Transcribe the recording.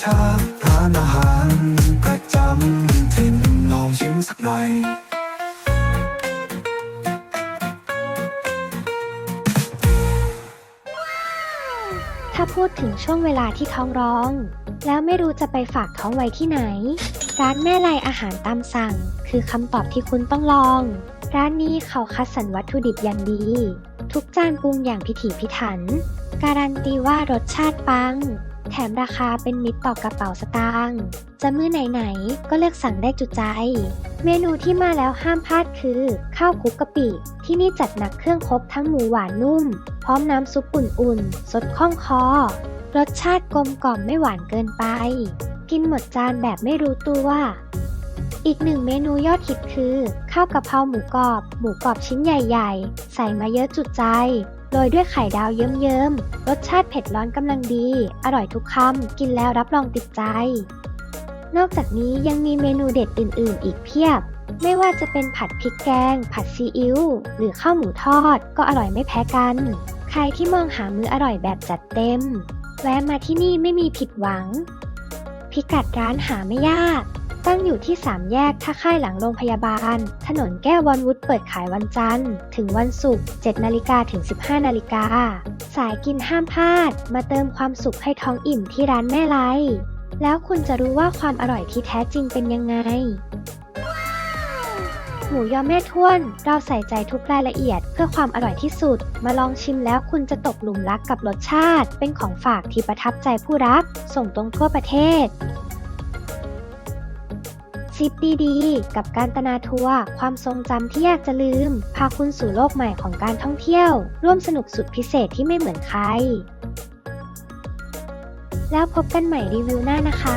ชาร้านอาหารประจำถิ่นลองชิมสักหน่อยถ้าพูดถึงช่วงเวลาที่ท้องร้อง แล้วไม่รู้จะไปฝากท้องไว้ที่ไหน ร้านแม่ไลอาหารตามสั่ง คือคำตอบที่คุณต้องลอง ร้านนี้เขาคัดสรรวัตถุดิบอย่างดี ทุกจานปรุงอย่างพิถีพิถัน การันตีว่ารสชาติปัง แถมราคาเป็นมิตรต่อกระเป๋าสตางค์ จะมื้อไหนๆ ก็เลือกสั่งได้จุใจ เมนูที่มาแล้วห้ามพลาดคือ ข้าวคุกกะปิ ที่นี่จัดหนักเครื่องครบทั้งหมูหวานนุ่ม พร้อมน้ำซุปอุ่นๆ สดคล่องคอ รสชาติกลมกล่อมไม่หวานเกินไป กินหมดจานแบบไม่รู้ตัวอีกหนึ่งเมนูยอดฮิตคือ ข้าวกะเพราหมูกรอบ หมูกรอบชิ้นใหญ่ ๆ ใส่มาเยอะจุดใจ โรยด้วยไข่ดาวเยิ้มๆ รสชาติเผ็ดร้อนกำลังดี อร่อยทุกคำ กินแล้วรับรองติดใจ นอกจากนี้ยังมีเมนูเด็ดอื่นๆ อีกเพียบ ไม่ว่าจะเป็นผัดพริกแกง ผัดซีอิ๊ว หรือข้าวหมูทอด ก็อร่อยไม่แพ้กัน ใครที่มองหามื้ออร่อยแบบจัดเต็ม แวะมาที่นี่ไม่มีผิดหวัง พิกัดร้านหาไม่ยาก ตั้งอยู่ที่ 3 แยกท่าค่ายหลังโรงพยาบาล ถนนแก้ววอนวุฒเปิดขายวันจันทร์ ถึงวันศุกร์ 7 นาฬิกาถึง 15 นาฬิกา สายกินห้ามพลาด มาเติมความสุขให้ท้องอิ่มที่ร้านแม่ไลแล้วคุณจะรู้ว่าความอร่อยที่แท้จริงเป็นยังไง หมูยอแม่ท้วน เราใส่ใจทุกรายละเอียดเพื่อความอร่อยที่สุด มาลองชิมแล้วคุณจะตกหลุมรักกับรสชาติ เป็นของฝากที่ประทับใจผู้รับ ส่งตรงทั่วประเทศ ซิปดีๆ กับการตนาทัวร์ความทรงจำที่อยากจะลืม พาคุณสู่โลกใหม่ของการท่องเที่ยว ร่วมสนุกสุดพิเศษที่ไม่เหมือนใคร แล้วพบกันใหม่รีวิวหน้านะคะ